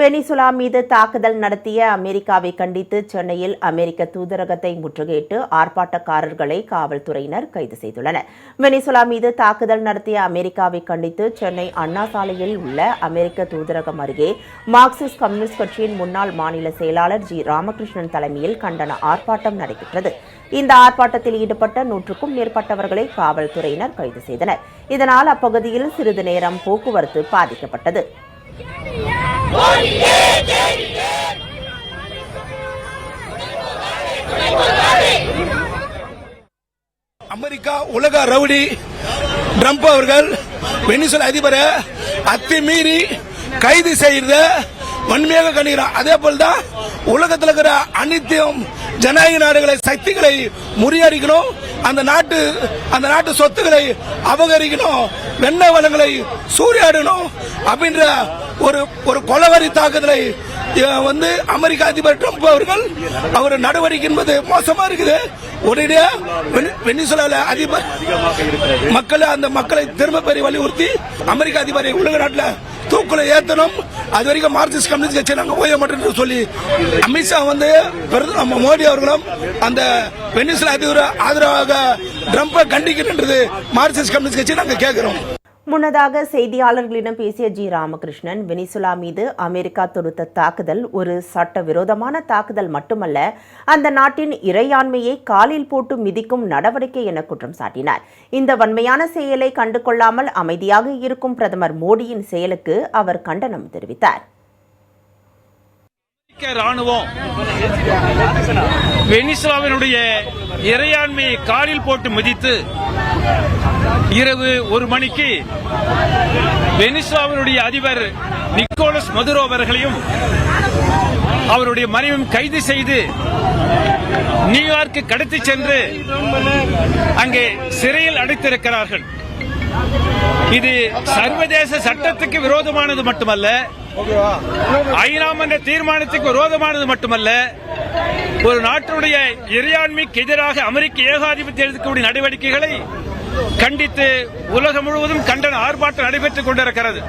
Venezuela மீது தாக்குதல் நடத்திய அமெரிக்காவை கண்டித்து சென்னையில் அமெரிக்க தூதரகத்தை முற்றுகையிட்டு ஆர்ப்பாட்டக்காரர்களை காவல்துறையினர் கைது செய்துள்ளனர். வெனிசுலா மீது தாக்குதல் நடத்திய அமெரிக்காவை கண்டித்து சென்னை அண்ணா சாலையில் உள்ள அமெரிக்க தூதரகம் அருகே மார்க்சிஸ்ட் கம்யூனிஸ்ட் கட்சியின் முன்னாள் மாநில செயலாளர் ஜி ராமகிருஷ்ணன் தலைமையில் கண்டன ஆர்ப்பாட்டம் நடைபெற்றது. இந்த ஆர்ப்பாட்டத்தில் ஈடுபட்ட நூற்றுக்கும் மேற்பட்டவர்களை காவல்துறையினர் கைது செய்தனர். இதனால் அப்பகுதியில் சிறிது நேரம் போக்குவரத்து பாதிக்கப்பட்டது. அமெரிக்கா உலக ரவுடி ட்ரம்ப் அவர்கள் வெனிசுல அதிபரை அத்துமீறி கைது செய்த வன்மையாக கணிக்கிறார். அதே போல்தான் உலகத்தில் இருக்கிற அனைத்தையும் ஜனநாயக நாடுகளை சக்திகளை முறியடிக்கணும் அந்த நாட்டு அந்த நாட்டு சொத்துக்களை அபகரிக்கணும் வெண்ண வளங்களை சூறையாடணும் அப்படின்ற ஒரு ஒரு கொலவரி தாக்குதலை வந்து அமெரிக்க அதிபர் ட்ரம்ப் அவர்கள் அவர் நடவடிக்கை என்பது மோசமா இருக்குது. உடனடியா வெனிசுலால அதிபர் மக்களை அந்த மக்களை திரும்ப பெற வலியுறுத்தி அமெரிக்க அதிபரை உலக நாட்டில் தூக்குல ஏத்தணும். அது வரைக்கும் மார்க்சிஸ்ட் கம்யூனிஸ்ட் கட்சி நாங்கள் ஓய மாட்டோம் சொல்லி அமித்ஷா வந்து பிரதமர் நம்ம மோடி அவர்களும் அந்த வெனிசுலா அதிபர் ஆதரவாக ட்ரம்பை கண்டிக்கின்றது மார்க்சிஸ்ட் கம்யூனிஸ்ட் கட்சி நாங்கள் கேட்கிறோம் முன்னதாக செய்தியாளர்களிடம் பேசிய ஜி. ராமகிருஷ்ணன் வெனிசுலா மீது அமெரிக்கா தொடுத்த தாக்குதல் ஒரு சட்டவிரோதமான தாக்குதல் மட்டுமல்ல அந்த நாட்டின் இறையாண்மையை காலில் போட்டு மிதிக்கும் நடவடிக்கை என குற்றம் சாட்டினார். இந்த வன்மையான செயலை கண்டுகொள்ளாமல் அமைதியாக இருக்கும் பிரதமர் மோடியின் செயலுக்கு அவர் கண்டனம் தெரிவித்தார். ராணுவம் வெனிசுலாவினுடைய இறையாண்மையை காலில் போட்டு மிதித்து இரவு ஒரு மணிக்கு வெனிசுலாவினுடைய அதிபர் நிக்கோலஸ் மதுரோ அவர்களையும் அவருடைய மனைவியும் கைது செய்து நியூயார்க்கு கடத்தி சென்று அங்கே சிறையில் அடைத்திருக்கிறார்கள். இது சர்வதேச சட்டத்துக்கு விரோதமானது மட்டுமல்ல ஐநா மன்ற தீர்மானத்துக்கு விரோதமானது மட்டுமல்ல ஒரு நாட்டினுடைய இறையாண்மைக்கு எதிராக அமெரிக்க ஏகாதிபத்தியம் எடுக்கக்கூடிய நடவடிக்கைகளை கண்டித்து உலகம் முழுவதும் கண்டன ஆர்ப்பாட்டம் நடைபெற்றுக் கொண்டிருக்கிறது.